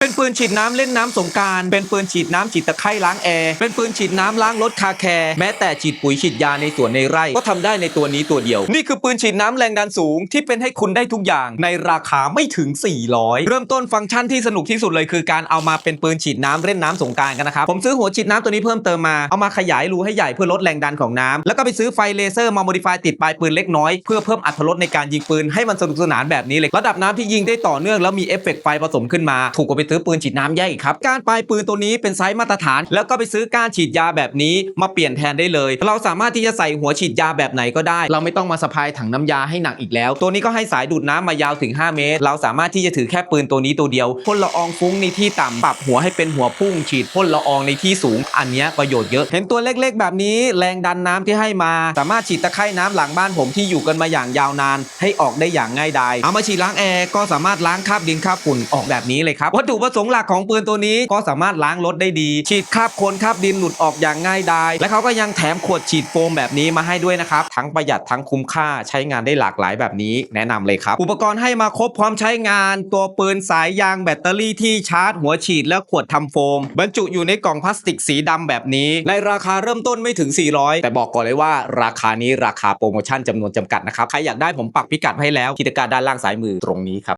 เป็นปืนฉีดน้ำเล่นน้ำสงการ เป็นปืนฉีดน้ำฉีดตะไคร่ล้างแอร์ เป็นปืนฉีดน้ำล้างรถคาแคร์ แม้แต่ฉีดปุ๋ยฉีดยาในสวนในไร่ ก็ทำได้ในตัวนี้ตัวเดียว นี่คือปืนฉีดน้ำแรงดันสูง ที่เป็นให้คุณได้ทุกอย่างในราคาไม่ถึง 400 เริ่มต้นฟังก์ชันที่สนุกที่สุดเลยคือการเอามาเป็นปืนฉีดน้ำเล่นน้ำสงการกันนะครับ ผมซื้อหัวฉีดน้ำตัวนี้เพิ่มเติมมา เอามาขยายรูให้ใหญ่เพื่อลดแรงดันของน้ำแล้วก็ไปซื้อไฟเลเซอร์มาโมดิฟายติดปลายปืนเล็กน้อยเพื่อเพิ่มอรรถรสในการยิงปืนให้มันสนุกสนานแบบนี้เลยระดับน้ำที่ยิงได้ต่อเนื่องแล้วมีเอฟเฟกต์ไฟผสมขึ้นมาถูกกว่าไปซื้อปืนฉีดน้ำแยกอีกครับการปลายปืนตัวนี้เป็นไซส์มาตรฐาน แล้วก็ไปซื้อก้านฉีดยาแบบนี้มาเปลี่ยนแทนได้เลย เราสามารถที่จะใส่หัวฉีดยาแบบไหนก็ได้ เราไม่ต้องมาสะพายถังน้ำยาให้หนักอีกแล้ว ตัวนี้ก็ให้สายดูดน้ำมายาวถึง 5 เมตร เราสามารถที่จะถือแค่ปืนตัวนี้ตัวเดียวพ่นละอองฟุ้งในที่ต่ำปรับหัวให้เป็นหัวพุ่งฉีดพ่นละอองในที่สูง อันนี้ประโยชน์เยอะ เห็นตัวเล็กๆ แบบนี้แรงดันน้ำที่ให้มา สามารถฉีดตะไคร่น้ำหลังบ้านผมที่อยู่กันมาอย่างยาวนาน ให้ออกได้อย่างง่ายดายเอามาฉีดล้างแอร์ก็สามารถล้างคราบดินคราบฝุ่นออกแบบนี้เลยครับวัตถุประสงค์หลักของปืนตัวนี้ก็สามารถล้างรถได้ดี ฉีดคราบโคลนคราบดินหลุดออกอย่างง่ายดายและเขาก็ยังแถมขวดฉีดโฟมแบบนี้มาให้ด้วยนะครับ ทั้งประหยัดทั้งคุ้มค่าใช้งานได้หลากหลายแบบนี้ แนะนำเลยครับ อุปกรณ์ให้มาครบพร้อมใช้งาน ตัวปืนสายยางแบตเตอรี่ที่ชาร์จ หัวฉีดและขวดทำโฟม บรรจุอยู่ในกล่องพลาสติกสีดำแบบนี้ ในราคาเริ่มต้นไม่ถึง 400 แต่บอกก่อนเลยว่า ราคานี้ราคาโปรโมชั่นจำนวนจำกัดนะครับใครอยากได้ผมปักพิกัดให้แล้วกิจการด้านล่างซ้ายมือตรงนี้ครับ